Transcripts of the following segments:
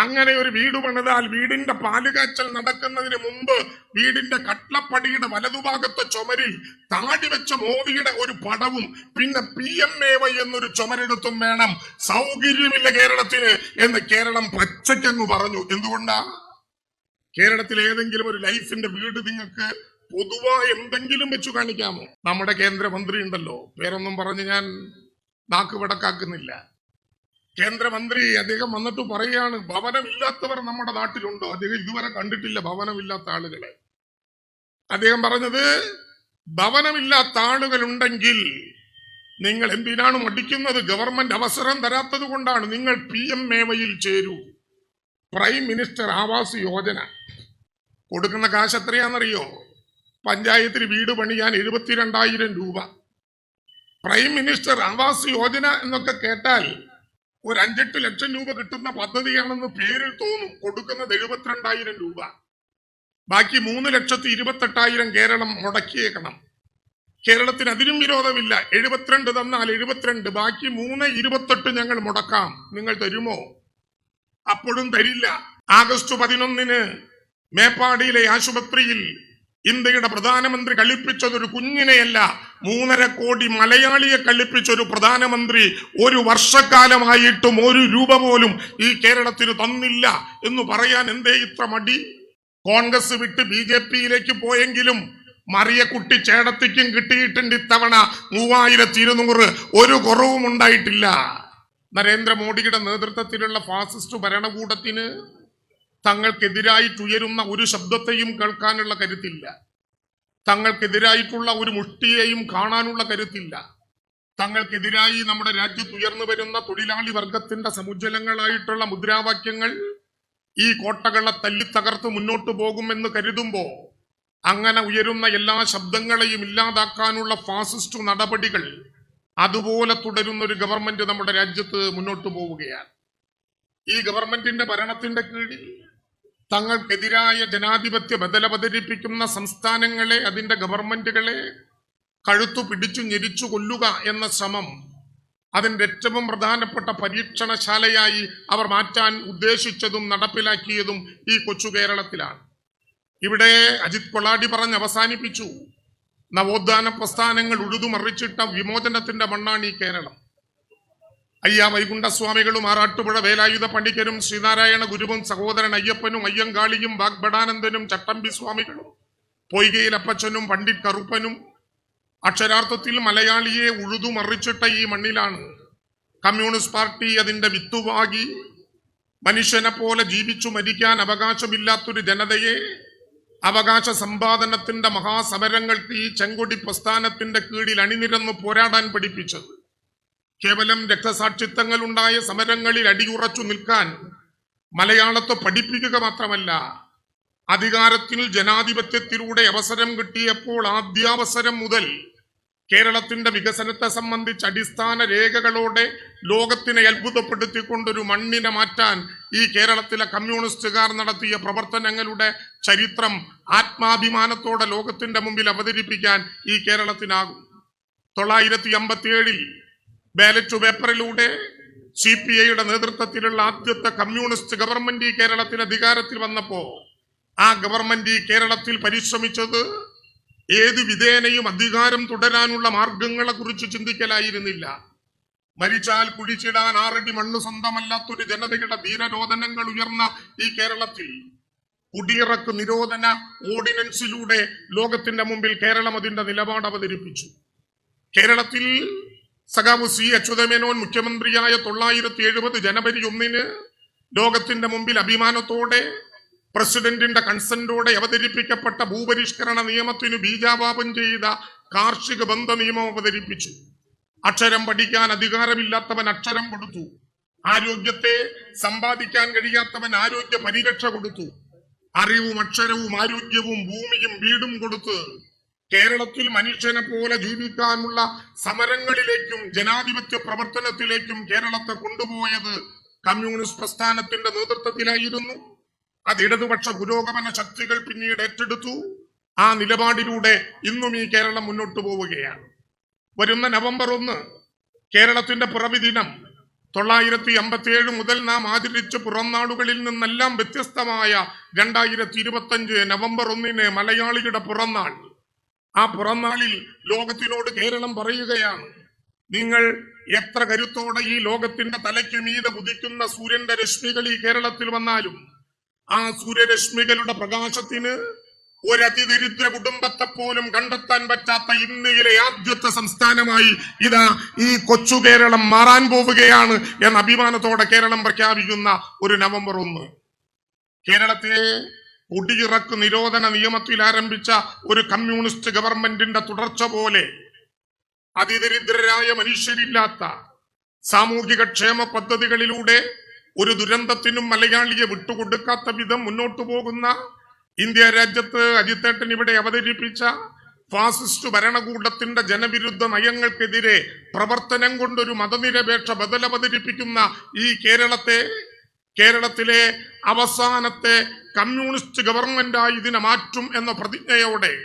അങ്ങനെ ഒരു വീട് പണിതാൽ വീടിന്റെ പാലുകാച്ചൽ നടക്കുന്നതിന് മുമ്പ് വീടിന്റെ കട്ടപ്പടിയുടെ വലതുഭാഗത്തെ ചുമരിൽ താടി വെച്ച മോദിയുടെ ഒരു പടവും പിന്നെ പി എം എ വൈ എന്നൊരു ചുമരെടുത്തും വേണം. സൗകര്യമില്ല കേരളത്തിന് എന്ന് കേരളം പച്ചക്കങ്ങ് പറഞ്ഞു. എന്തുകൊണ്ടാ? കേരളത്തിൽ ഏതെങ്കിലും ഒരു ലൈഫിന്റെ വീട് നിങ്ങൾക്ക് പൊതുവായി എന്തെങ്കിലും വെച്ചു കാണിക്കാമോ? നമ്മുടെ കേന്ദ്രമന്ത്രി ഉണ്ടല്ലോ പേരൊന്നും പറഞ്ഞ് ഞാൻ നാക്ക് വടക്കാക്കുന്നില്ല. കേന്ദ്രമന്ത്രി അദ്ദേഹം വന്നിട്ട് ഭവനം ഭവനമില്ലാത്തവർ നമ്മുടെ നാട്ടിലുണ്ടോ? അദ്ദേഹം ഇതുവരെ കണ്ടിട്ടില്ല ഭവനമില്ലാത്ത ആളുകളെ. അദ്ദേഹം പറഞ്ഞത് ഭവനമില്ലാത്ത ആളുകൾ ഉണ്ടെങ്കിൽ നിങ്ങൾ എന്തിനാണ് മടിക്കുന്നത്? ഗവൺമെന്റ് അവസരം തരാത്തത് കൊണ്ടാണ് നിങ്ങൾ പി എം മേവയിൽ ചേരൂ. Prime minister Awas Yojana. കൊടുക്കുന്ന കാശ് എത്രയാണെന്നറിയോ? പഞ്ചായത്തിന് വീട് പണിയാൻ എഴുപത്തിരണ്ടായിരം രൂപ. പ്രൈം മിനിസ്റ്റർ ആവാസ് യോജന എന്നൊക്കെ കേട്ടാൽ ഒരു അഞ്ചെട്ട് ലക്ഷം രൂപ കിട്ടുന്ന പദ്ധതിയാണെന്ന് പേരിൽ തോന്നും കൊടുക്കുന്നത് എഴുപത്തിരണ്ടായിരം രൂപ. ബാക്കി മൂന്ന് ലക്ഷത്തി ഇരുപത്തെട്ടായിരം കേരളം മുടക്കിയേക്കണം. കേരളത്തിന് അതിനും വിരോധമില്ല. എഴുപത്തിരണ്ട് തന്നാൽ എഴുപത്തിരണ്ട് ബാക്കി മൂന്ന് ഇരുപത്തെട്ട് ഞങ്ങൾ മുടക്കാം. നിങ്ങൾ തരുമോ? അപ്പോഴും തരില്ല. ആഗസ്റ്റ് പതിനൊന്നിന് മേപ്പാടിയിലെ ആശുപത്രിയിൽ ഇന്ത്യയുടെ പ്രധാനമന്ത്രി കളിപ്പിച്ചതൊരു കുഞ്ഞിനെയല്ല മൂന്നര കോടി മലയാളിയെ കളിപ്പിച്ച ഒരു പ്രധാനമന്ത്രി ഒരു വർഷക്കാലമായിട്ടും ഒരു രൂപ പോലും ഈ കേരളത്തിന് തന്നില്ല എന്ന് പറയാൻ എന്തേ ഇത്ര മടി? കോൺഗ്രസ് വിട്ട് ബി ജെ പിയിലേക്ക് പോയെങ്കിലും മറിയക്കുട്ടി ചേടത്തിക്കും കിട്ടിയിട്ടുണ്ട് ഇത്തവണ മൂവായിരത്തി ഇരുന്നൂറ്. ഒരു കുറവും ഉണ്ടായിട്ടില്ല. നരേന്ദ്രമോദിയുടെ നേതൃത്വത്തിലുള്ള ഫാസിസ്റ്റ് ഭരണകൂടത്തിന് തങ്ങൾക്കെതിരായിട്ടുയരുന്ന ഒരു ശബ്ദത്തെയും കേൾക്കാനുള്ള കരുത്തില്ല. തങ്ങൾക്കെതിരായിട്ടുള്ള ഒരു മുഷ്ടിയെയും കാണാനുള്ള കരുത്തില്ല. തങ്ങൾക്കെതിരായി നമ്മുടെ രാജ്യത്ത് ഉയർന്നു വരുന്ന തൊഴിലാളി വർഗത്തിന്റെ സമുജ്വലങ്ങളായിട്ടുള്ള മുദ്രാവാക്യങ്ങൾ ഈ കോട്ടകളെ തല്ലിത്തകർത്ത് മുന്നോട്ട് പോകുമെന്ന് കരുതുമ്പോ അങ്ങനെ ഉയരുന്ന എല്ലാ ശബ്ദങ്ങളെയും ഇല്ലാതാക്കാനുള്ള ഫാസിസ്റ്റ് നടപടികൾ അതുപോലെ തുടരുന്ന ഒരു ഗവൺമെന്റ് നമ്മുടെ രാജ്യത്ത് മുന്നോട്ട് പോവുകയാണ്. ഈ ഗവൺമെന്റിന്റെ ഭരണത്തിന്റെ കീഴിൽ തങ്ങൾക്കെതിരായ ജനാധിപത്യ ബദലവതരിപ്പിക്കുന്ന സംസ്ഥാനങ്ങളെ അതിന്റെ ഗവൺമെന്റുകളെ കഴുത്തു പിടിച്ചു ഞെരിച്ചു കൊല്ലുക എന്ന ശ്രമം അതിന്റെ ഏറ്റവും പ്രധാനപ്പെട്ട പരീക്ഷണശാലയായി അവർ മാറ്റാൻ ഉദ്ദേശിച്ചതും നടപ്പിലാക്കിയതും ഈ കൊച്ചു കേരളത്തിലാണ്. ഇവിടെ അജിത് കൊളാടി പറഞ്ഞ് അവസാനിപ്പിച്ചു. നവോത്ഥാന പ്രസ്ഥാനങ്ങൾ ഉഴുതുമറിച്ചിട്ട വിമോചനത്തിന്റെ മണ്ണാണ് ഈ കേരളം. അയ്യ വൈകുണ്ഠസ്വാമികളും ആറാട്ടുപുഴ വേലായുധ പണ്ഡിതരും ശ്രീനാരായണ ഗുരുവും സഹോദരൻ അയ്യപ്പനും അയ്യങ്കാളിയും വാഗ്ഭടാനന്ദനും ചട്ടമ്പി സ്വാമികളും പൊയ്കയിൽ അപ്പച്ചനും പണ്ഡിറ്റ് കറുപ്പനും അക്ഷരാർത്ഥത്തിൽ മലയാളിയെ ഉഴുതു മറിച്ചിട്ട ഈ മണ്ണിലാണ് കമ്മ്യൂണിസ്റ്റ് പാർട്ടി അതിന്റെ വിത്തുവാകി. മനുഷ്യനെ പോലെ ജീവിച്ചു മരിക്കാൻ അവകാശമില്ലാത്തൊരു ജനതയെ അവകാശ സമ്പാദനത്തിന്റെ മഹാസമരങ്ങൾക്ക് ഈ ചെങ്കൊടി പ്രസ്ഥാനത്തിന്റെ കീഴിൽ അണിനിരന്ന് പോരാടാൻ പഠിപ്പിച്ചത്. കേവലം രക്തസാക്ഷിത്വങ്ങൾ ഉണ്ടായ സമരങ്ങളിൽ അടിയുറച്ചു നിൽക്കാൻ മലയാളത്തെ പഠിപ്പിക്കുക മാത്രമല്ല അധികാരത്തിൽ ജനാധിപത്യത്തിലൂടെ അവസരം കിട്ടിയപ്പോൾ ആദ്യാവസരം മുതൽ കേരളത്തിന്റെ വികസനത്തെ സംബന്ധിച്ച് അടിസ്ഥാന രേഖകളോടെ ലോകത്തിനെ അത്ഭുതപ്പെടുത്തിക്കൊണ്ടൊരു മണ്ണിനെ മാറ്റാൻ ഈ കേരളത്തിലെ കമ്മ്യൂണിസ്റ്റുകാർ നടത്തിയ പ്രവർത്തനങ്ങളുടെ ചരിത്രം ആത്മാഭിമാനത്തോടെ ലോകത്തിന്റെ മുമ്പിൽ അവതരിപ്പിക്കാൻ ഈ കേരളത്തിനാകും. തൊള്ളായിരത്തി അമ്പത്തിയേഴിൽ ബാലറ്റ് പേപ്പറിലൂടെ സി പി ഐയുടെ നേതൃത്വത്തിലുള്ള ആദ്യത്തെ കമ്മ്യൂണിസ്റ്റ് ഗവൺമെന്റ് ഈ കേരളത്തിൽ അധികാരത്തിൽ വന്നപ്പോ ആ ഗവൺമെന്റ് ഈ കേരളത്തിൽ പരിശ്രമിച്ചത് ഏത് വിധേനയും അധികാരം തുടരാനുള്ള മാർഗങ്ങളെ കുറിച്ച് ചിന്തിക്കലായിരുന്നില്ല. മരിച്ചാൽ കുഴിച്ചിടാൻ ആറടി മണ്ണ് സ്വന്തമല്ലാത്തൊരു ജനതയുടെ ധീരരോധനങ്ങൾ ഉയർന്ന ഈ കേരളത്തിൽ കുടിയിറക്ക് നിരോധന ഓർഡിനൻസിലൂടെ ലോകത്തിന്റെ മുമ്പിൽ കേരളം അതിന്റെ നിലപാട് അവതരിപ്പിച്ചു. കേരളത്തിൽ സഖാവ് സി അച്യുതമേനോൻ മുഖ്യമന്ത്രിയായ തൊള്ളായിരത്തി എഴുപത് ജനുവരി ഒന്നിന് ലോകത്തിന്റെ മുമ്പിൽ അഭിമാനത്തോടെ പ്രസിഡന്റിന്റെ കൺസെന്റോടെ അവതരിപ്പിക്കപ്പെട്ട ഭൂപരിഷ്കരണ നിയമത്തിന് ബീജാപാപം ചെയ്ത കാർഷിക ബന്ധ നിയമം അവതരിപ്പിച്ചു. അക്ഷരം പഠിക്കാൻ അധികാരമില്ലാത്തവൻ അക്ഷരം കൊടുത്തു. ആരോഗ്യത്തെ സമ്പാദിക്കാൻ കഴിയാത്തവൻ ആരോഗ്യ പരിരക്ഷ കൊടുത്തു. അറിവും അക്ഷരവും ആരോഗ്യവും ഭൂമിയും വീടും കൊടുത്ത് കേരളത്തിൽ മനുഷ്യനെ പോലെ ജീവിക്കാനുള്ള സമരങ്ങളിലേക്കും ജനാധിപത്യ പ്രവർത്തനത്തിലേക്കും കേരളത്തെ കൊണ്ടുപോയത് കമ്മ്യൂണിസ്റ്റ് പ്രസ്ഥാനത്തിന്റെ നേതൃത്വത്തിലായിരുന്നു. അത് ഇടതുപക്ഷ പുരോഗമന ശക്തികൾ പിന്നീട് ഏറ്റെടുത്തു. ആ നിലപാടിലൂടെ ഇന്നും ഈ കേരളം മുന്നോട്ട് പോവുകയാണ്. വരുന്ന നവംബർ ഒന്ന് കേരളത്തിന്റെ പിറവി ദിനം. തൊള്ളായിരത്തി അമ്പത്തിയേഴ് മുതൽ നാം ആചരിച്ച പുറന്നാളുകളിൽ നിന്നെല്ലാം വ്യത്യസ്തമായ രണ്ടായിരത്തി ഇരുപത്തഞ്ച് നവംബർ ഒന്നിന് മലയാളിയുടെ പുറന്നാൾ. ആ പുറന്നാളിൽ ലോകത്തിനോട് കേരളം പറയുകയാണ്. നിങ്ങൾ എത്ര കരുത്തോടെ ഈ ലോകത്തിന്റെ തലയ്ക്ക് മീതെ ഉദിക്കുന്ന സൂര്യന്റെ രശ്മികൾ ഈ കേരളത്തിൽ വന്നാലും ആ സൂര്യരശ്മികളുടെ പ്രകാശത്തിന് ഒരതിദരിദ്ര കുടുംബത്തെ പോലും കണ്ടെത്താൻ പറ്റാത്ത ഇന്ത്യയിലെ ആദ്യത്തെ സംസ്ഥാനമായി ഇതാ ഈ കൊച്ചു കേരളം മാറാൻ പോവുകയാണ് എന്ന അഭിമാനത്തോടെ കേരളം പ്രഖ്യാപിക്കുന്ന ഒരു നവംബർ ഒന്ന്. കേരളത്തെ കുടിയിറക്ക് നിരോധന നിയമത്തിൽ ആരംഭിച്ച ഒരു കമ്മ്യൂണിസ്റ്റ് ഗവൺമെന്റിന്റെ തുടർച്ച പോലെ അതിദരിദ്രരായ മനുഷ്യരില്ലാത്ത സാമൂഹിക ക്ഷേമ പദ്ധതികളിലൂടെ ഒരു ദുരന്തത്തിനും മലയാളിയെ വിട്ടുകൊടുക്കാത്ത വിധം മുന്നോട്ടു പോകുന്ന ഇന്ത്യ രാജ്യത്ത് അജിത്തേട്ടൻ ഇവിടെ അവതരിപ്പിച്ച ഫാസിസ്റ്റ് ഭരണകൂടത്തിന്റെ ജനവിരുദ്ധ നയങ്ങൾക്കെതിരെ പ്രവർത്തനം കൊണ്ടൊരു മതനിരപേക്ഷ ബദൽ അവതരിപ്പിക്കുന്ന ഈ കേരളത്തെ കേരളത്തിലെ അവസാനത്തെ കമ്മ്യൂണിസ്റ്റ് ഗവൺമെന്റായി ഇതിനെ മാറ്റും എന്ന പ്രതിജ്ഞയോടെ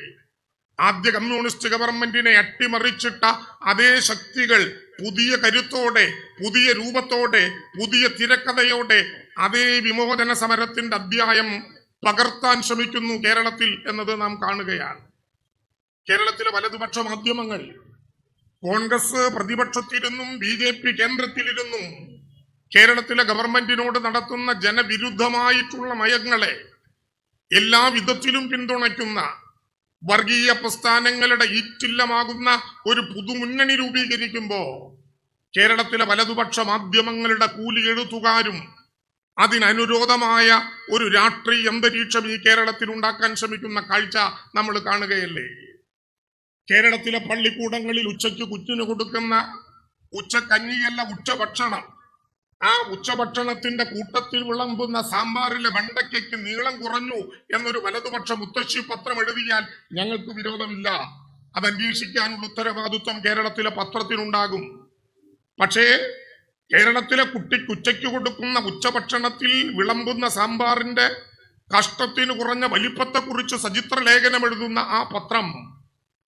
ആദ്യ കമ്മ്യൂണിസ്റ്റ് ഗവൺമെന്റിനെ അട്ടിമറിച്ചിട്ട അതേ ശക്തികൾ പുതിയ കരുത്തോടെ പുതിയ രൂപത്തോടെ പുതിയ തിരക്കഥയോടെ അതേ വിമോചന സമരത്തിന്റെ അധ്യായം പകർത്താൻ ശ്രമിക്കുന്നു കേരളത്തിൽ എന്നത് നാം കാണുകയാണ്. കേരളത്തിലെ വലതുപക്ഷ മാധ്യമങ്ങൾ കോൺഗ്രസ് പ്രതിപക്ഷത്തിരുന്നും ബി ജെ പി കേന്ദ്രത്തിലിരുന്നും കേരളത്തിലെ ഗവൺമെന്റിനോട് നടത്തുന്ന ജനവിരുദ്ധമായിട്ടുള്ള നയങ്ങളെ എല്ലാ വിധത്തിലും പിന്തുണയ്ക്കുന്ന വർഗീയ പ്രസ്ഥാനങ്ങളുടെ ഈറ്റില്ലമാകുന്ന ഒരു പുതുമുന്നണി രൂപീകരിക്കുമ്പോ കേരളത്തിലെ വലതുപക്ഷ മാധ്യമങ്ങളുടെ കൂലി എഴുത്തുകാരും അതിനനുരോധമായ ഒരു രാഷ്ട്രീയ അന്തരീക്ഷം ഈ കേരളത്തിൽ ഉണ്ടാക്കാൻ ശ്രമിക്കുന്ന കാഴ്ച നമ്മൾ കാണുകയല്ലേ? കേരളത്തിലെ പള്ളിക്കൂടങ്ങളിൽ ഉച്ചയ്ക്ക് കുറ്റിന് കൊടുക്കുന്ന ഉച്ചക്കഞ്ഞിയല്ല ഉച്ചഭക്ഷണം. ആ ഉച്ചഭക്ഷണത്തിന്റെ കൂട്ടത്തിൽ വിളമ്പുന്ന സാമ്പാറിലെ വെണ്ടയ്ക്കയ്ക്ക് നീളം കുറഞ്ഞു എന്നൊരു വലതുപക്ഷ മുത്തശ്ശി പത്രം എഴുതിയാൽ ഞങ്ങൾക്ക് വിരോധമില്ല. അത് അന്വേഷിക്കാനുള്ള ഉത്തരവാദിത്വം കേരളത്തിലെ പത്രത്തിനുണ്ടാകും. പക്ഷേ കേരളത്തിലെ കുട്ടിക്ക് ഉച്ചയ്ക്ക് കൊടുക്കുന്ന ഉച്ചഭക്ഷണത്തിൽ വിളമ്പുന്ന സാമ്പാറിന്റെ കഷ്ടത്തിന് കുറഞ്ഞ വലിപ്പത്തെക്കുറിച്ച് സചിത്ര ലേഖനം എഴുതുന്ന ആ പത്രം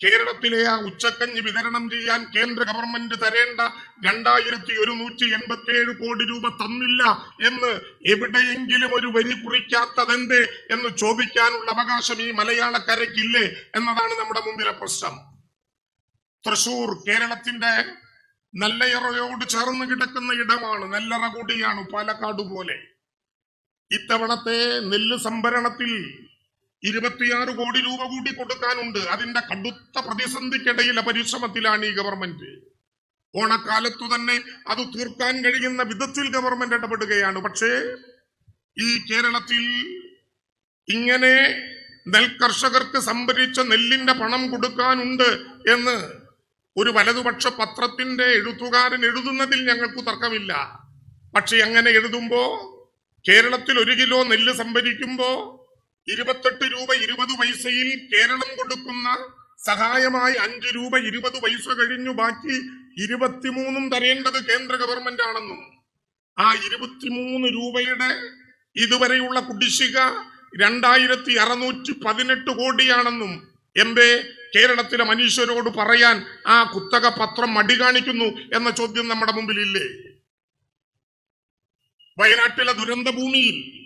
കേരളത്തിലെ ആ ഉച്ചക്കഞ്ഞ് വിതരണം ചെയ്യാൻ കേന്ദ്ര ഗവൺമെന്റ് തരേണ്ട രണ്ടായിരത്തി ഒരുന്നൂറ്റി എൺപത്തി ഏഴ് കോടി രൂപ തന്നില്ല എന്ന് എവിടെയെങ്കിലും ഒരു വരി കുറിക്കാത്തതെന്ത് എന്ന് ചോദിക്കാനുള്ള അവകാശം ഈ മലയാളക്കരയ്ക്കില്ലേ എന്നതാണ് നമ്മുടെ മുമ്പിലെ പ്രശ്നം. തൃശൂർ കേരളത്തിന്റെ നല്ലയറയോട് ചേർന്ന് കിടക്കുന്ന ഇടമാണ് നെല്ലറ കൂടിയാണ് പാലക്കാട് പോലെ. ഇത്തവണത്തെ നെല്ല് സംഭരണത്തിൽ ഇരുപത്തിയാറ് കോടി രൂപ കൂടി കൊടുക്കാനുണ്ട്. അതിന്റെ കടുത്ത പ്രതിസന്ധിക്കിടയിലെ പരിശ്രമത്തിലാണ് ഈ ഗവൺമെന്റ്. ഓണക്കാലത്തു തന്നെ അത് തീർക്കാൻ കഴിയുന്ന വിധത്തിൽ ഗവൺമെന്റ് ഇടപെടുകയാണ്. പക്ഷേ ഈ കേരളത്തിൽ ഇങ്ങനെ നെൽകർഷകർക്ക് സംഭരിച്ച നെല്ലിന്റെ പണം കൊടുക്കാനുണ്ട് എന്ന് ഒരു വലതുപക്ഷ പത്രത്തിന്റെ എഴുത്തുകാരൻ എഴുതുന്നതിൽ ഞങ്ങൾക്ക് തർക്കമില്ല. പക്ഷെ അങ്ങനെ എഴുതുമ്പോ കേരളത്തിൽ ഒരു കിലോ നെല്ല് സംഭരിക്കുമ്പോ ഇരുപത്തെട്ട് രൂപ ഇരുപത് പൈസയിൽ കേരളം കൊടുക്കുന്ന സഹായമായി അഞ്ച് രൂപ ഇരുപത് പൈസ കഴിഞ്ഞു. ബാക്കി ഇരുപത്തിമൂന്നും തരേണ്ടത് കേന്ദ്ര ഗവൺമെന്റ് ആണെന്നും. ആ ഇരുപത്തിമൂന്ന് രൂപയുടെ ഇതുവരെയുള്ള കുടിശ്ശിക രണ്ടായിരത്തി അറുന്നൂറ്റി പതിനെട്ട് കോടിയാണെന്നും എന്തേ കേരളത്തിലെ മനുഷ്യരോട് പറയാൻ ആ കുത്തക പത്രം മടി കാണിക്കുന്നു എന്ന ചോദ്യം നമ്മുടെ മുമ്പിലില്ലേ? വയനാട്ടിലെ ദുരന്ത ഭൂമിയിൽ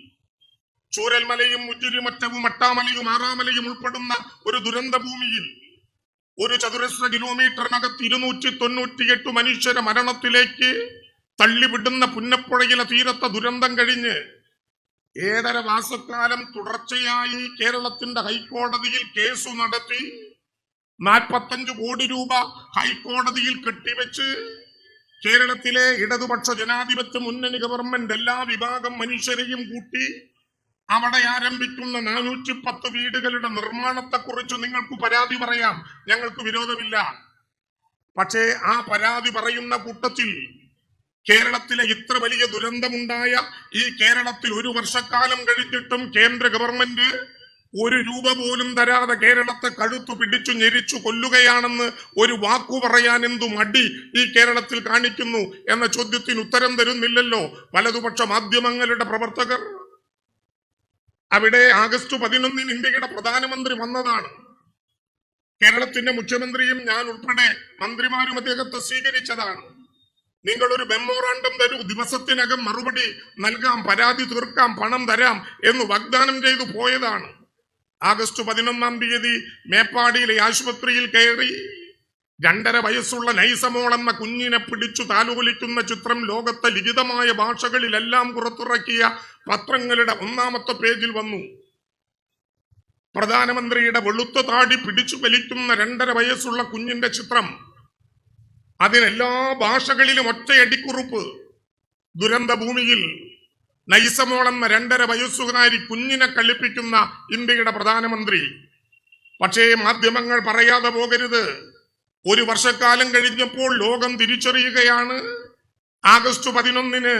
ചൂരൽമലയും മുജുരിമറ്റവും അട്ടാമലയും ആറാമലയും ഉൾപ്പെടുന്ന ഒരു ദുരന്ത ഭൂമിയിൽ ഒരു ചതുരശ്ര കിലോമീറ്ററിനകത്ത് ഇരുന്നൂറ്റി തൊണ്ണൂറ്റിയെട്ട് മനുഷ്യരെ മരണത്തിലേക്ക് തള്ളിവിടുന്ന പുന്നപ്പുഴയിലെ തീരത്തെ ദുരന്തം കഴിഞ്ഞ് ഏഴര മാസക്കാലം തുടർച്ചയായി കേരളത്തിന്റെ ഹൈക്കോടതിയിൽ കേസ് നടത്തി നാൽപ്പത്തഞ്ച് കോടി രൂപ ഹൈക്കോടതിയിൽ കെട്ടിവെച്ച് കേരളത്തിലെ ഇടതുപക്ഷ ജനാധിപത്യ മുന്നണി ഗവൺമെന്റ് എല്ലാ വിഭാഗം മനുഷ്യരെയും കൂട്ടി അവിടെ ആരംഭിക്കുന്ന നാനൂറ്റി പത്ത് വീടുകളുടെ നിർമ്മാണത്തെക്കുറിച്ച് നിങ്ങൾക്ക് പരാതി പറയാം. ഞങ്ങൾക്ക് വിരോധമില്ല. പക്ഷേ ആ പരാതി പറയുന്ന കൂട്ടത്തിൽ കേരളത്തിലെ ഇത്ര വലിയ ദുരന്തമുണ്ടായ ഈ കേരളത്തിൽ ഒരു വർഷക്കാലം കഴിഞ്ഞിട്ടും കേന്ദ്ര ഗവൺമെന്റ് ഒരു രൂപ പോലും തരാതെ കേരളത്തെ കഴുത്തു പിടിച്ചു ഞെരിച്ചു കൊല്ലുകയാണെന്ന് ഒരു വാക്കു പറയാൻ എന്തു മടി ഈ കേരളത്തിൽ കാണിക്കുന്നു എന്ന ചോദ്യത്തിന് ഉത്തരം തരുന്നില്ലല്ലോ. വലതുപക്ഷ മാധ്യമങ്ങളുടെ പ്രവർത്തകർ അവിടെ ആഗസ്റ്റ് പതിനൊന്നിന് ഇന്ത്യയുടെ പ്രധാനമന്ത്രി വന്നതാണ്. കേരളത്തിന്റെ മുഖ്യമന്ത്രിയും ഞാൻ ഉൾപ്പെടെ മന്ത്രിമാരും അദ്ദേഹത്തെ സ്വീകരിച്ചതാണ്. നിങ്ങൾ ഒരു മെമ്മോറാണ്ടം തരൂ ദിവസത്തിനകം മറുപടി നൽകാം പരാതി തീർക്കാം പണം തരാം എന്ന് വാഗ്ദാനം ചെയ്തു പോയതാണ്. ആഗസ്റ്റ് പതിനൊന്നാം തീയതി മേപ്പാടിയിലെ ആശുപത്രിയിൽ കയറി രണ്ടര വയസ്സുള്ള നൈസമോൾ എന്ന കുഞ്ഞിനെ പിടിച്ചു താലോലിക്കുന്ന ചിത്രം ലോകത്തെ ലിഖിതമായ ഭാഷകളിലെല്ലാം പുറത്തിറക്കിയ പത്രങ്ങളുടെ ഒന്നാമത്തെ പേജിൽ വന്നു. പ്രധാനമന്ത്രിയുടെ വെളുത്ത താടി പിടിച്ചു വലിക്കുന്ന രണ്ടര വയസ്സുള്ള കുഞ്ഞിന്റെ ചിത്രം. അതിനെല്ലാ ഭാഷകളിലും ഒറ്റയടിക്കുറിപ്പ്. ദുരന്ത ഭൂമിയിൽ നൈസമോൾ എന്ന രണ്ടര വയസ്സുകാരി കുഞ്ഞിനെ കളിപ്പിക്കുന്ന ഇന്ത്യയുടെ പ്രധാനമന്ത്രി. പക്ഷേ മാധ്യമങ്ങൾ പറയാതെ പോകരുത്. ഒരു വർഷക്കാലം കഴിഞ്ഞപ്പോൾ ലോകം തിരിച്ചറിയുകയാണ്. ആഗസ്റ്റ് പതിനൊന്നിന്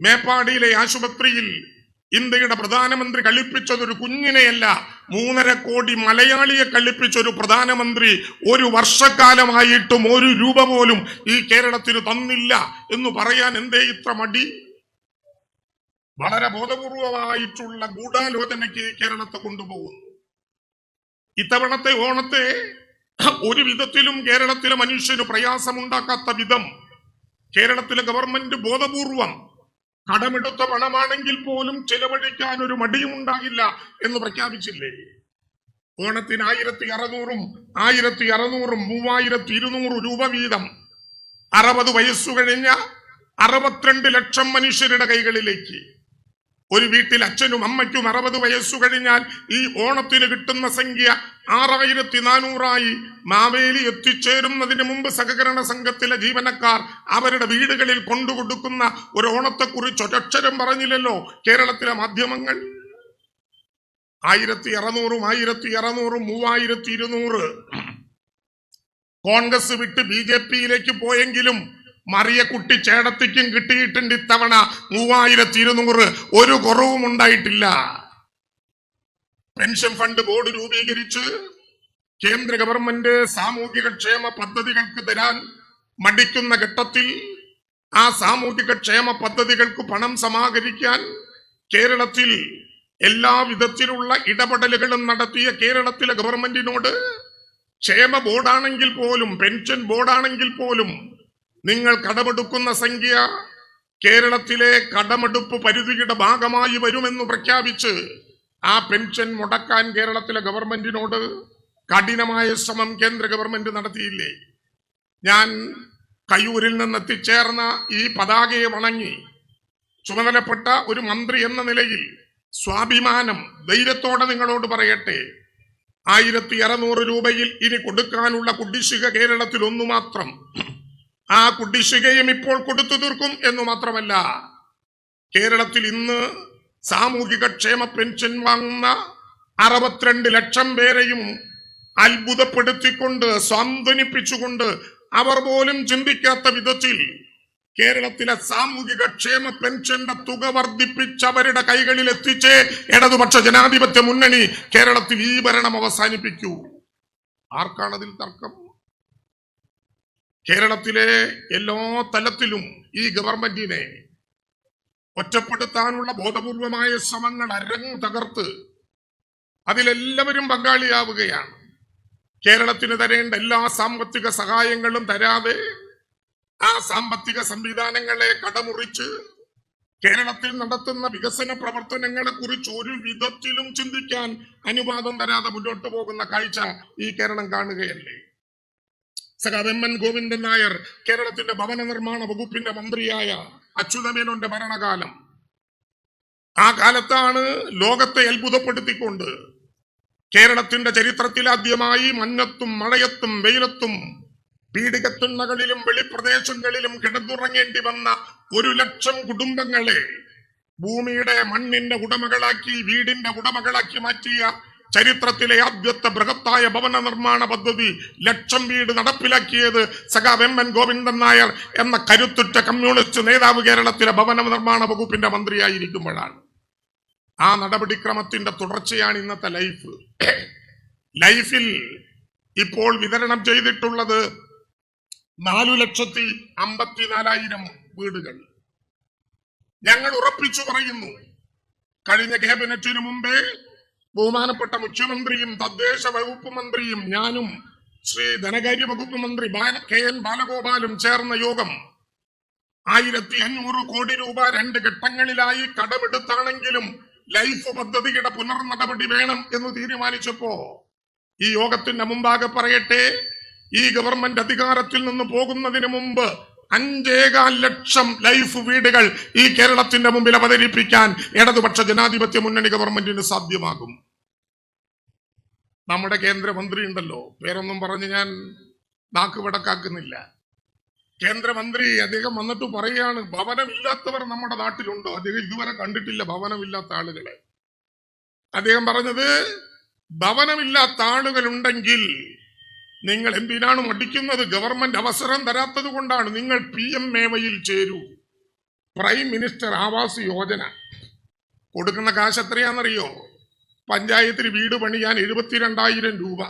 മേപ്പാടിയിലെ ആശുപത്രിയിൽ ഇന്ത്യയുടെ പ്രധാനമന്ത്രി കളിപ്പിച്ചതൊരു കുഞ്ഞിനെയല്ല മൂന്നര കോടി മലയാളിയെ കളിപ്പിച്ച ഒരു പ്രധാനമന്ത്രി ഒരു വർഷക്കാലമായിട്ടും ഒരു രൂപ പോലും ഈ കേരളത്തിന് തന്നില്ല എന്ന് പറയാൻ എന്തേ ഇത്ര മടി? വളരെ ബോധപൂർവമായിട്ടുള്ള ഗൂഢാലോചനയ്ക്ക് കേരളത്തെ കൊണ്ടുപോകുന്നു. ഇത്തവണത്തെ ഓണത്തെ ഒരു വിധത്തിലും കേരളത്തിലെ മനുഷ്യന് പ്രയാസമുണ്ടാക്കാത്ത വിധം കേരളത്തിലെ ഗവൺമെന്റ് ബോധപൂർവം കടമെടുത്ത പണമാണെങ്കിൽ പോലും ചെലവഴിക്കാൻ ഒരു മടിയും ഉണ്ടാകില്ല എന്ന് പ്രഖ്യാപിച്ചില്ലേ? ഓണത്തിന് ആയിരത്തി അറുന്നൂറും ആയിരത്തി അറുന്നൂറും മൂവായിരത്തി ഇരുന്നൂറ് രൂപ വീതം. അറുപത് വയസ്സു കഴിഞ്ഞ അറുപത്തിരണ്ട് ലക്ഷം മനുഷ്യരുടെ കൈകളിലേക്ക്. ഒരു വീട്ടിൽ അച്ഛനും അമ്മയ്ക്കും അറുപത് വയസ്സു കഴിഞ്ഞാൽ ഈ ഓണത്തിന് കിട്ടുന്ന സംഖ്യ ആറായിരത്തി നാനൂറായി. മാവേലി എത്തിച്ചേരുന്നതിന് മുമ്പ് സഹകരണ സംഘത്തിലെ ജീവനക്കാർ അവരുടെ വീടുകളിൽ കൊണ്ടുകൊടുക്കുന്ന ഒരു ഓണത്തെക്കുറിച്ച് ഒരക്ഷരം പറഞ്ഞില്ലല്ലോ. കേരളത്തിലെ മാധ്യമങ്ങൾ. ആയിരത്തി അറുന്നൂറും ആയിരത്തി അറുന്നൂറും മൂവായിരത്തി ഇരുന്നൂറ് കോൺഗ്രസ് വിട്ട് ബി ജെ പിയിലേക്ക് പോയെങ്കിലും മറിയക്കുട്ടി ചേടത്തിക്കും കിട്ടിയിട്ടുണ്ട് ഇത്തവണ മൂവായിരത്തി ഇരുന്നൂറ് ഒരു കുറവും ഉണ്ടായിട്ടില്ല. പെൻഷൻ ഫണ്ട് ബോർഡ് രൂപീകരിച്ച് കേന്ദ്ര ഗവൺമെന്റ് സാമൂഹിക ക്ഷേമ പദ്ധതികൾക്ക് തരാൻ മടിക്കുന്ന ഘട്ടത്തിൽ ആ സാമൂഹിക ക്ഷേമ പദ്ധതികൾക്ക് പണം സമാഹരിക്കാൻ കേരളത്തിൽ എല്ലാ വിധത്തിലുള്ള ഇടപെടലുകളും നടത്തിയ കേരളത്തിലെ ഗവൺമെന്റിനോട് ക്ഷേമ ബോർഡാണെങ്കിൽ പോലും പെൻഷൻ ബോർഡാണെങ്കിൽ പോലും നിങ്ങൾ കടമെടുക്കുന്ന സംഖ്യ കേരളത്തിലെ കടമെടുപ്പ് പരിധിയുടെ ഭാഗമായി വരുമെന്ന് പ്രഖ്യാപിച്ച് ആ പെൻഷൻ മുടക്കാൻ കേരളത്തിലെ ഗവൺമെന്റിനോട് കഠിനമായ ശ്രമം കേന്ദ്ര ഗവൺമെന്റ് നടത്തിയില്ലേ? ഞാൻ കയ്യൂരിൽ നിന്ന് എത്തിച്ചേർന്ന ഈ പതാകയെ വണങ്ങി ചുമതലപ്പെട്ട ഒരു മന്ത്രി എന്ന നിലയിൽ സ്വാഭിമാനം ധൈര്യത്തോടെ നിങ്ങളോട് പറയട്ടെ. ആയിരത്തി അറുന്നൂറ് രൂപയിൽ ഇനി കൊടുക്കാനുള്ള കുടിശ്ശിക കേരളത്തിൽ ഒന്നു മാത്രം ആ കുടിശ്ശികയും ഇപ്പോൾ കൊടുത്തു തീർക്കും എന്ന് മാത്രമല്ല കേരളത്തിൽ ഇന്ന് സാമൂഹിക ക്ഷേമ പെൻഷൻ വാങ്ങുന്ന അറുപത്തിരണ്ട് ലക്ഷം പേരെയും അത്ഭുതപ്പെടുത്തിക്കൊണ്ട് സ്വാന്തനിപ്പിച്ചുകൊണ്ട് അവർ പോലും ചിന്തിക്കാത്ത വിധത്തിൽ കേരളത്തിലെ സാമൂഹിക ക്ഷേമ പെൻഷന്റെ തുക വർദ്ധിപ്പിച്ചവരുടെ കൈകളിൽ എത്തിച്ച് ഇടതുപക്ഷ ജനാധിപത്യ മുന്നണി കേരളത്തിൽ ഈ ഭരണം അവസാനിപ്പിക്കൂ. ആർക്കാണതിൽ തർക്കം? കേരളത്തിലെ എല്ലാ തലത്തിലും ഈ ഗവൺമെന്റിനെ ഒറ്റപ്പെടുത്താനുള്ള ബോധപൂർവമായ ശ്രമങ്ങൾ അരങ്ങു തകർത്ത് അതിലെല്ലാവരും പങ്കാളിയാവുകയാണ്. കേരളത്തിന് തരേണ്ട എല്ലാ സാമ്പത്തിക സഹായങ്ങളും തരാതെ ആ സാമ്പത്തിക സംവിധാനങ്ങളെ കടമുറിച്ച് കേരളത്തിൽ നടത്തുന്ന വികസന പ്രവർത്തനങ്ങളെ കുറിച്ച് ഒരു വിധത്തിലും ചിന്തിക്കാൻ അനുവാദം തരാതെ മുന്നോട്ട് പോകുന്ന കാഴ്ച ഈ കേരളം കാണുകയല്ലേ? സഖാവ് എം എൻ ഗോവിന്ദൻ നായർ കേരളത്തിന്റെ ഭവന നിർമ്മാണ വകുപ്പിന്റെ മന്ത്രിയായ അച്യുതമേനോന്റെ ഭരണകാലം. ആ കാലത്താണ് ലോകത്തെ അത്ഭുതപ്പെടുത്തിക്കൊണ്ട് കേരളത്തിന്റെ ചരിത്രത്തിൽ ആദ്യമായി മഞ്ഞത്തും മഴയത്തും വെയിലത്തും പീഡികത്തിണ്ണകളിലും വെളിപ്രദേശങ്ങളിലും കിടന്നുറങ്ങേണ്ടി വന്ന ഒരു ലക്ഷം കുടുംബങ്ങളെ ഭൂമിയുടെ മണ്ണിന്റെ ഉടമകളാക്കി വീടിന്റെ ഉടമകളാക്കി മാറ്റിയ ചരിത്രത്തിലെ ആദ്യത്തെ ബൃഹത്തായ ഭവന നിർമ്മാണ പദ്ധതി ലക്ഷം വീട് നടപ്പിലാക്കിയത് സഖാവ് എം എൻ ഗോവിന്ദൻ നായർ എന്ന കരുത്തുറ്റ കമ്മ്യൂണിസ്റ്റ് നേതാവ് കേരളത്തിലെ ഭവന നിർമ്മാണ വകുപ്പിന്റെ മന്ത്രിയായിരിക്കുമ്പോഴാണ്. ആ നടപടിക്രമത്തിന്റെ തുടർച്ചയാണ് ഇന്നത്തെ ലൈഫ്. ലൈഫിൽ ഇപ്പോൾ വിതരണം ചെയ്തിട്ടുള്ളത് നാലു ലക്ഷത്തി അമ്പത്തിനാലായിരം വീടുകൾ. ഞങ്ങൾ ഉറപ്പിച്ചു പറയുന്നു കഴിഞ്ഞ ക്യാബിനറ്റിനു മുമ്പേ ബഹുമാനപ്പെട്ട മുഖ്യമന്ത്രിയും തദ്ദേശ വകുപ്പ് മന്ത്രിയും ഞാനും ശ്രീ ധനകാര്യ വകുപ്പ് മന്ത്രി കെ എൻ ബാലഗോപാലും ചേർന്ന യോഗം ആയിരത്തി അഞ്ഞൂറ് കോടി രൂപ രണ്ട് ഘട്ടങ്ങളിലായി കടമെടുത്താണെങ്കിലും ലൈഫ് പദ്ധതിയുടെ പുനർ നടപടി വേണം എന്ന് തീരുമാനിച്ചപ്പോ ഈ യോഗത്തിന്റെ മുമ്പാകെ പറയട്ടെ ഈ ഗവൺമെന്റ് അധികാരത്തിൽ നിന്ന് പോകുന്നതിന് മുമ്പ് അഞ്ചേകാൽ ലക്ഷം ലൈഫ് വീടുകൾ ഈ കേരളത്തിന്റെ മുമ്പിൽ അവതരിപ്പിക്കാൻ ഇടതുപക്ഷ ജനാധിപത്യ മുന്നണി ഗവൺമെന്റിന് സാധ്യമാകും. നമ്മുടെ കേന്ദ്രമന്ത്രി ഉണ്ടല്ലോ പേരൊന്നും പറഞ്ഞ് ഞാൻ നാക്ക് വടക്കാക്കുന്നില്ല. കേന്ദ്രമന്ത്രി അദ്ദേഹം വന്നിട്ട് പറയുകയാണ് ഭവനമില്ലാത്തവർ നമ്മുടെ നാട്ടിലുണ്ടോ? അദ്ദേഹം ഇതുവരെ കണ്ടിട്ടില്ല ഭവനമില്ലാത്ത ആളുകളെ. അദ്ദേഹം പറഞ്ഞത് ഭവനമില്ലാത്ത ആളുകൾ ഉണ്ടെങ്കിൽ നിങ്ങൾ എന്തിനാണ് മടിക്കുന്നത്? ഗവൺമെന്റ് അവസരം തരാത്തത് കൊണ്ടാണ് നിങ്ങൾ പി എം മേവയിൽ ചേരൂ. Prime minister Awas Yojana. കൊടുക്കുന്ന കാശ് എത്രയാണെന്നറിയോ? പഞ്ചായത്തിൽ വീട് പണിയാൻ എഴുപത്തിരണ്ടായിരം രൂപ.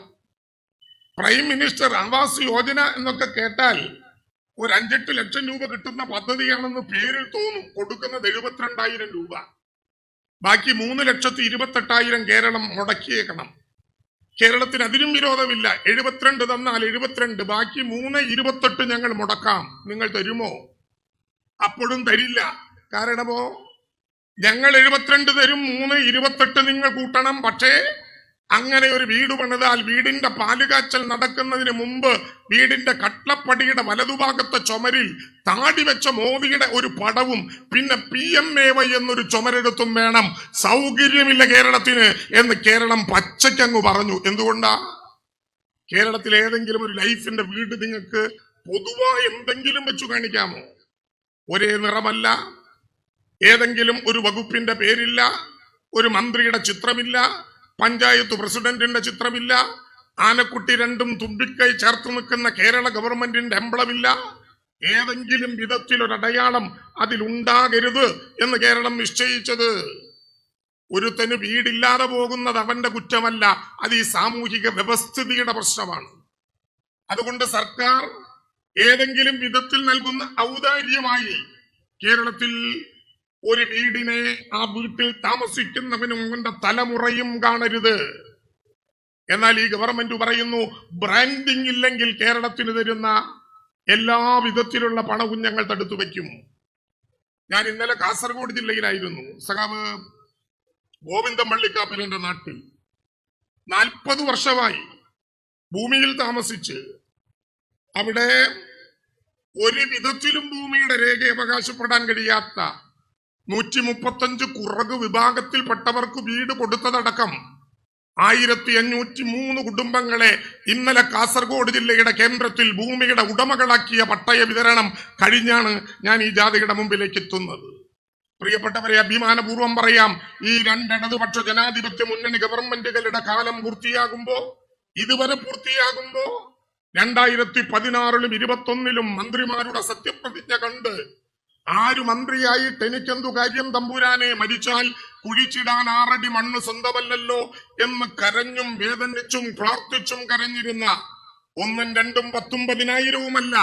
പ്രൈം മിനിസ്റ്റർ ആവാസ് യോജന എന്നൊക്കെ കേട്ടാൽ ഒരു അഞ്ചെട്ട് ലക്ഷം രൂപ കിട്ടുന്ന പദ്ധതിയാണെന്ന് പേരിൽ തോന്നും. കൊടുക്കുന്നത് എഴുപത്തിരണ്ടായിരം രൂപ. ബാക്കി മൂന്ന് ലക്ഷത്തി ഇരുപത്തെട്ടായിരം കേരളം മുടക്കിയേക്കണം. കേരളത്തിന് അതിനും വിരോധമില്ല. എഴുപത്തിരണ്ട് തന്നാൽ എഴുപത്തിരണ്ട് ബാക്കി മൂന്ന് ഇരുപത്തെട്ട് ഞങ്ങൾ മുടക്കാം. നിങ്ങൾ തരുമോ? അപ്പോഴും തരില്ല. കാരണമോ ഞങ്ങൾ എഴുപത്തിരണ്ട് തരും മൂന്ന് ഇരുപത്തെട്ട് നിങ്ങൾ കൂട്ടണം. പക്ഷേ അങ്ങനെ ഒരു വീട് പണിതാൽ വീടിന്റെ പാലുകാച്ചൽ നടക്കുന്നതിന് മുമ്പ് വീടിന്റെ കട്ടപ്പടിയുടെ വലതുഭാഗത്തെ ചുമരിൽ താടി വെച്ച മോദിയുടെ ഒരു പടവും പിന്നെ പി എം എ വൈ എന്നൊരു ചുമരെടുത്തും വേണം. സൗകര്യമില്ല കേരളത്തിന് എന്ന് കേരളം പച്ചയ്ക്കങ്ങ് പറഞ്ഞു. എന്തുകൊണ്ടാ? കേരളത്തിൽ ഏതെങ്കിലും ഒരു ലൈഫിന്റെ വീട് നിങ്ങൾക്ക് പൊതുവായി എന്തെങ്കിലും വെച്ചു കാണിക്കാമോ? ഒരേ നിറമല്ല ഏതെങ്കിലും ഒരു വകുപ്പിന്റെ പേരില്ല ഒരു മന്ത്രിയുടെ ചിത്രമില്ല പഞ്ചായത്ത് പ്രസിഡന്റിന്റെ ചിത്രമില്ല. ആനക്കുട്ടി രണ്ടും തുമ്പിക്കൈ ചേർത്ത് നിൽക്കുന്ന കേരള ഗവൺമെന്റിന്റെ എംബ്ലമില്ല. ഏതെങ്കിലും അടയാളം അതിലുണ്ടാകരുത് എന്ന് കേരളം നിശ്ചയിച്ചത്. ഒരുത്തന് വീടില്ലാതെ പോകുന്നത് അവന്റെ കുറ്റമല്ല അത് ഈ സാമൂഹിക വ്യവസ്ഥിതിയുടെ പ്രശ്നമാണ്. അതുകൊണ്ട് സർക്കാർ ഏതെങ്കിലും വിധത്തിൽ നൽകുന്ന ഔദാര്യമായി കേരളത്തിൽ ഒരു വീടിനെ ആ വീട്ടിൽ താമസിക്കുന്നവനും അവന്റെ തലമുറയും കാണരുത്. എന്നാൽ ഈ ഗവൺമെന്റ് പറയുന്നു ബ്രാൻഡിംഗ് ഇല്ലെങ്കിൽ കേരളത്തിന് തരുന്ന എല്ലാ വിധത്തിലുള്ള പണവും ഞങ്ങൾ തടുത്തു വയ്ക്കും. ഞാൻ ഇന്നലെ കാസർഗോഡ് ജില്ലയിലായിരുന്നു. സഖാവ് ഗോവിന്ദൻ പള്ളിക്കാപ്പലിന്റെ നാട്ടിൽ നാൽപ്പത് വർഷമായി ഭൂമിയിൽ താമസിച്ച് അവിടെ ഒരു വിധത്തിലും ഭൂമിയുടെ രേഖ അവകാശപ്പെടാൻ കഴിയാത്ത നൂറ്റി മുപ്പത്തഞ്ച് കുറക് വിഭാഗത്തിൽപ്പെട്ടവർക്ക് വീട് കൊടുത്തതടക്കം ആയിരത്തി അഞ്ഞൂറ്റി മൂന്ന് കുടുംബങ്ങളെ ഇന്നലെ കാസർഗോഡ് ജില്ലയുടെ കേന്ദ്രത്തിൽ ഭൂമിയുടെ ഉടമകളാക്കിയ പട്ടയ വിതരണം കഴിഞ്ഞാണ് ഞാൻ ഈ ജാതിയുടെ മുമ്പിലേക്ക് എത്തുന്നത്. പ്രിയപ്പെട്ടവരെ അഭിമാനപൂർവം പറയാം ഈ രണ്ടിടതുപക്ഷ ജനാധിപത്യ മുന്നണി ഗവൺമെന്റുകളുടെ കാലം പൂർത്തിയാകുമ്പോ ഇതുവരെ പൂർത്തിയാകുമ്പോ രണ്ടായിരത്തി പതിനാറിലും ഇരുപത്തൊന്നിലും മന്ത്രിമാരുടെ സത്യപ്രതിജ്ഞ കണ്ട് ആര് മന്ത്രിയായിട്ട് എനിക്കെന്തു കാര്യം തമ്പുരാനെ മരിച്ചാൽ കുഴിച്ചിടാൻ ആറടി മണ്ണ് സ്വന്തമല്ലല്ലോ എന്ന് കരഞ്ഞും വേദനിച്ചും പ്രാർത്ഥിച്ചും കരഞ്ഞിരുന്ന ഒന്നും രണ്ടും പത്തും പതിനായിരവുമല്ല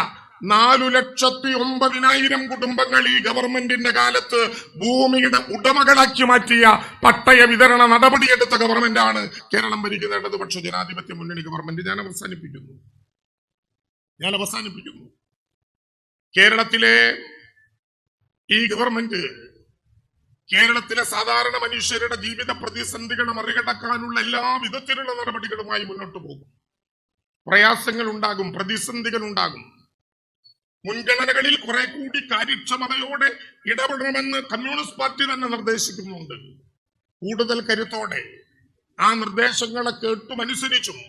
നാലു ലക്ഷത്തി ഒമ്പതിനായിരം കുടുംബങ്ങൾ ഈ ഗവൺമെന്റിന്റെ കാലത്ത് ഭൂമിയുടെ ഉടമകളാക്കി മാറ്റിയ പട്ടയ വിതരണ നടപടിയെടുത്ത ഗവൺമെന്റാണ് കേരളം ഭരിക്കുന്ന ഇടതുപക്ഷ ജനാധിപത്യ മുന്നണി ഗവൺമെന്റ് ഞാൻ അവസാനിപ്പിക്കുന്നു. ഞാൻ അവസാനിപ്പിക്കുന്നു. കേരളത്തിലെ ഈ ഗവൺമെന്റ് കേരളത്തിലെ സാധാരണ മനുഷ്യരുടെ ജീവിത പ്രതിസന്ധികളെ മറികടക്കാനുള്ള എല്ലാ വിധത്തിലുള്ള നടപടികളുമായി മുന്നോട്ട് പോകും. പ്രയാസങ്ങൾ ഉണ്ടാകും പ്രതിസന്ധികൾ ഉണ്ടാകും മുൻഗണനകളിൽ കുറെ കൂടി കാര്യക്ഷമതയോടെ ഇടപെടണമെന്ന് കമ്മ്യൂണിസ്റ്റ് പാർട്ടി തന്നെ നിർദ്ദേശിക്കുന്നുണ്ട്. കൂടുതൽ കരുത്തോടെ ആ നിർദ്ദേശങ്ങളെ കേട്ടുമനുസരിച്ചും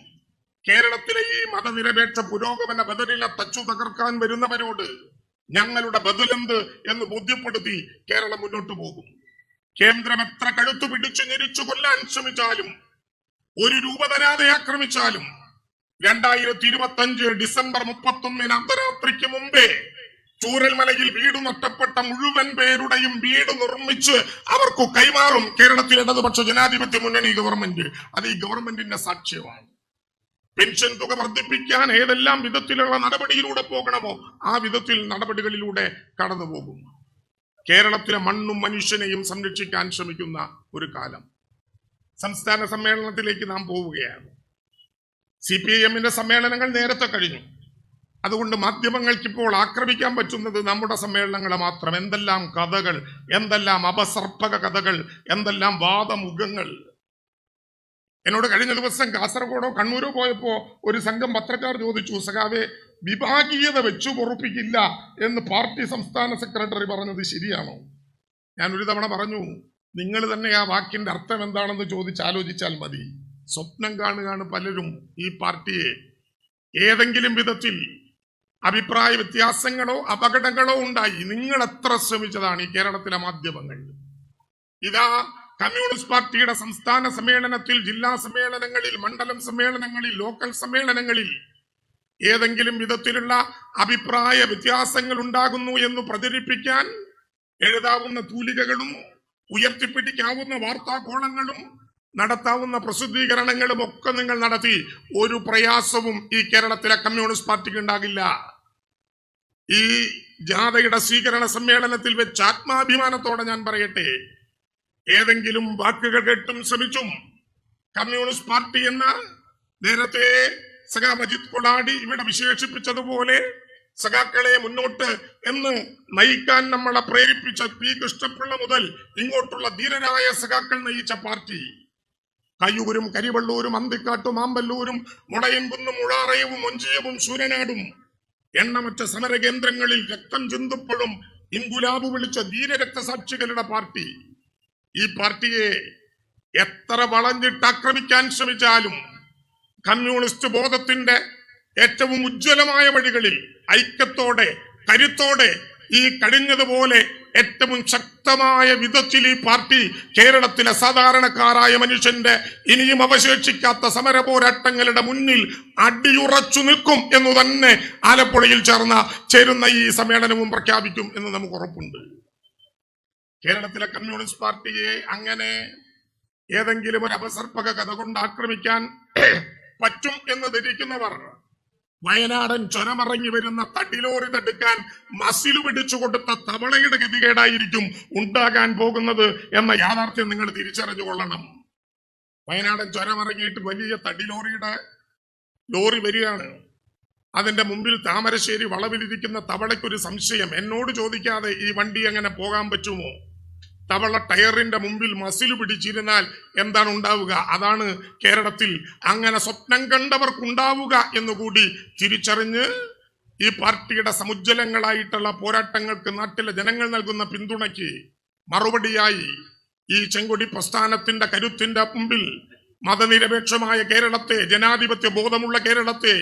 കേരളത്തിലെ ഈ മതനിരപേക്ഷ പുരോഗമന ബദലിനെ തച്ചു തകർക്കാൻ വരുന്നവരോട് ഞങ്ങളുടെ ബദലെന്ത് എന്ന് ബോധ്യപ്പെടുത്തി കേരളം മുന്നോട്ട് പോകും. കേന്ദ്രം എത്ര കഴുത്തു പിടിച്ചു ഞെരിച്ചു കൊല്ലാൻ ശ്രമിച്ചാലും ഒരു രൂപ തരാതെ ആക്രമിച്ചാലും രണ്ടായിരത്തി ഇരുപത്തി അഞ്ച് ഡിസംബർ മുപ്പത്തൊന്നിന് അർദ്ധരാത്രിക്ക് മുമ്പേ ചൂരൽമലയിൽ വീട് നഷ്ടപ്പെട്ട മുഴുവൻ പേരുടെയും വീട് നിർമ്മിച്ച് അവർക്ക് കൈമാറും കേരളത്തിൽ ഇടതുപക്ഷ ജനാധിപത്യ മുന്നണി ഗവൺമെന്റ്. അത് ഈ ഗവൺമെന്റിന്റെ സാക്ഷ്യമാണ്. പെൻഷൻ തുക വർദ്ധിപ്പിക്കാൻ ഏതെല്ലാം വിധത്തിലുള്ള നടപടിയിലൂടെ പോകണമോ ആ വിധത്തിൽ നടപടികളിലൂടെ കടന്നു പോകും. കേരളത്തിലെ മണ്ണും മനുഷ്യനെയും സംരക്ഷിക്കാൻ ശ്രമിക്കുന്ന ഒരു കാലം. സംസ്ഥാന സമ്മേളനത്തിലേക്ക് നാം പോവുകയാണ്. സി പി ഐ എമ്മിന്റെ സമ്മേളനങ്ങൾ നേരത്തെ കഴിഞ്ഞു. അതുകൊണ്ട് മാധ്യമങ്ങൾക്ക് ഇപ്പോൾ ആക്രമിക്കാൻ പറ്റുന്നത് നമ്മുടെ സമ്മേളനങ്ങളെ മാത്രം. എന്തെല്ലാം കഥകൾ എന്തെല്ലാം അപസർപ്പക കഥകൾ എന്തെല്ലാം വാദമുഖങ്ങൾ എന്നോട് കഴിഞ്ഞ ദിവസം കാസർഗോഡോ കണ്ണൂരോ പോയപ്പോ ഒരു സംഘം പത്രക്കാർ ചോദിച്ചു സഖാവെ വിഭാഗീയത വെച്ചു പൊറുപ്പിക്കില്ല എന്ന് പാർട്ടി സംസ്ഥാന സെക്രട്ടറി പറഞ്ഞത് ശരിയാണോ? ഞാൻ ഒരു തവണ പറഞ്ഞു നിങ്ങൾ തന്നെ ആ വാക്കിന്റെ അർത്ഥം എന്താണെന്ന് ചോദിച്ച് ആലോചിച്ചാൽ മതി. സ്വപ്നം കാണുകയാണ് പലരും ഈ പാർട്ടിയെ. ഏതെങ്കിലും വിധത്തിൽ അഭിപ്രായ വ്യത്യാസങ്ങളോ അപകടങ്ങളോ ഉണ്ടായി നിങ്ങൾ എത്ര ശ്രമിച്ചതാണ് ഈ കേരളത്തിലെ മാധ്യമങ്ങൾ? ഇതാ കമ്മ്യൂണിസ്റ്റ് പാർട്ടിയുടെ സംസ്ഥാന സമ്മേളനത്തിൽ ജില്ലാ സമ്മേളനങ്ങളിൽ മണ്ഡലം സമ്മേളനങ്ങളിൽ ലോക്കൽ സമ്മേളനങ്ങളിൽ ഏതെങ്കിലും വിധത്തിലുള്ള അഭിപ്രായ വ്യത്യാസങ്ങൾ ഉണ്ടാകുന്നു എന്ന് പ്രചരിപ്പിക്കാൻ എഴുതാവുന്ന തൂലികകളും ഉയർത്തിപ്പിടിക്കാവുന്ന വാർത്താകോളങ്ങളും നടത്താവുന്ന പ്രസിദ്ധീകരണങ്ങളും ഒക്കെ നിങ്ങൾ നടത്തി ഒരു പ്രയാസവും ഈ കേരളത്തിലെ കമ്മ്യൂണിസ്റ്റ് പാർട്ടിക്ക് ഉണ്ടാകില്ല. ഈ ജാഥയുടെ സ്വീകരണ സമ്മേളനത്തിൽ വെച്ച് ആത്മാഭിമാനത്തോടെ ഞാൻ പറയട്ടെ. ഏതെങ്കിലും വാക്കുകൾ കേട്ടും ശ്രമിച്ചും കമ്മ്യൂണിസ്റ്റ് പാർട്ടി എന്ന നേരത്തെ സഖാ മജിദ് കൊളാടി ഇവിടെ വിശേഷിപ്പിച്ചതുപോലെ സഖാക്കളെ മുന്നോട്ട് എന്ന് നയിക്കാൻ നമ്മളെ പ്രേരിപ്പിച്ച പി കൃഷ്ണപിള്ള മുതൽ ഇങ്ങോട്ടുള്ള ധീരരായ സഖാക്കൾ നയിച്ച പാർട്ടി. കയ്യൂരും കരിവള്ളൂരും അന്തിക്കാട്ടും ആമ്പല്ലൂരും മുടയൻകുന്നും ഉളാറയവും ഒഞ്ചിയവും സൂര്യനാടും എണ്ണമറ്റ സമരകേന്ദ്രങ്ങളിൽ രക്തം ചിന്തുപ്പോഴും ഇൻകുലാബ് വിളിച്ച ധീരരക്തസാക്ഷികളുടെ പാർട്ടി. ഈ പാർട്ടിയെ എത്ര വളഞ്ഞിട്ട് ആക്രമിക്കാൻ ശ്രമിച്ചാലും കമ്മ്യൂണിസ്റ്റ് ബോധത്തിന്റെ ഏറ്റവും ഉജ്ജ്വലമായ വഴികളിൽ ഐക്യത്തോടെ കരുത്തോടെ ഈ കഴിഞ്ഞതുപോലെ ഏറ്റവും ശക്തമായ വിധത്തിൽ ഈ പാർട്ടി കേരളത്തിലെ സാധാരണക്കാരായ മനുഷ്യന്റെ ഇനിയും അവശേഷിക്കാത്ത സമര പോരാട്ടങ്ങളുടെ മുന്നിൽ അടിയുറച്ചു നിൽക്കും എന്ന് തന്നെ ആലപ്പുഴയിൽ ചേർന്ന ചേരുന്ന ഈ സമ്മേളനവും പ്രഖ്യാപിക്കും എന്ന് നമുക്ക് ഉറപ്പുണ്ട്. കേരളത്തിലെ കമ്മ്യൂണിസ്റ്റ് പാർട്ടിയെ അങ്ങനെ ഏതെങ്കിലും ഒരു അപസർപ്പക കഥ കൊണ്ട് ആക്രമിക്കാൻ പറ്റും എന്ന് ധരിക്കുന്നവർ വയനാടൻ ചുരമറങ്ങി വരുന്ന തടിലോറി തടുക്കാൻ മസിലു പിടിച്ചു കൊടുത്ത തവളയുടെ ഗതികേടായിരിക്കും ഉണ്ടാകാൻ പോകുന്നത് എന്ന യാഥാർത്ഥ്യം നിങ്ങൾ തിരിച്ചറിഞ്ഞു കൊള്ളണം വയനാടൻ ചുരമറങ്ങിയിട്ട് വലിയ തടിലോറിയുടെ ലോറി വരികയാണ്. അതിന്റെ മുമ്പിൽ താമരശ്ശേരി വളവിലിരിക്കുന്ന തവളയ്ക്കൊരു സംശയം. എന്നോട് ചോദിക്കാതെ ഈ വണ്ടി എങ്ങനെ പോകാൻ പറ്റുമോ? തവള ടയറിന്റെ മുമ്പിൽ മസിൽ പിടിച്ചിരുന്നാൽ എന്താണ് ഉണ്ടാവുക? അതാണ് കേരളത്തിൽ അങ്ങനെ സ്വപ്നം കണ്ടവർക്കുണ്ടാവുക എന്നുകൂടി തിരിച്ചറിഞ്ഞ് ഈ പാർട്ടിയുടെ സമുജ്വലങ്ങളായിട്ടുള്ള പോരാട്ടങ്ങൾക്ക് നാട്ടിലെ ജനങ്ങൾ നൽകുന്ന പിന്തുണയ്ക്ക് മറുപടിയായി ഈ ചെങ്കൊടി പ്രസ്ഥാനത്തിന്റെ കരുത്തിന്റെ മുമ്പിൽ മതനിരപേക്ഷമായ കേരളത്തെ ജനാധിപത്യ ബോധമുള്ള കേരളത്തെ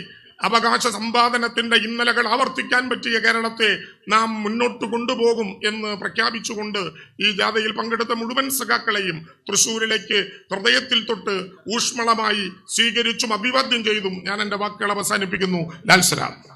അവകാശ സമ്പാദനത്തിന്റെ ഇന്നലകൾ ആവർത്തിക്കാൻ പറ്റിയ കേരളത്തെ നാം മുന്നോട്ട് കൊണ്ടുപോകും എന്ന് പ്രഖ്യാപിച്ചുകൊണ്ട് ഈ ജാഥയിൽ പങ്കെടുത്ത മുഴുവൻ സഖാക്കളെയും തൃശൂരിലേക്ക് ഹൃദയത്തിൽ തൊട്ട് ഊഷ്മളമായി സ്വീകരിച്ചും അഭിവാദ്യം ചെയ്തും ഞാൻ എന്റെ വാക്കുകൾ അവസാനിപ്പിക്കുന്നു. ലാൽസലാം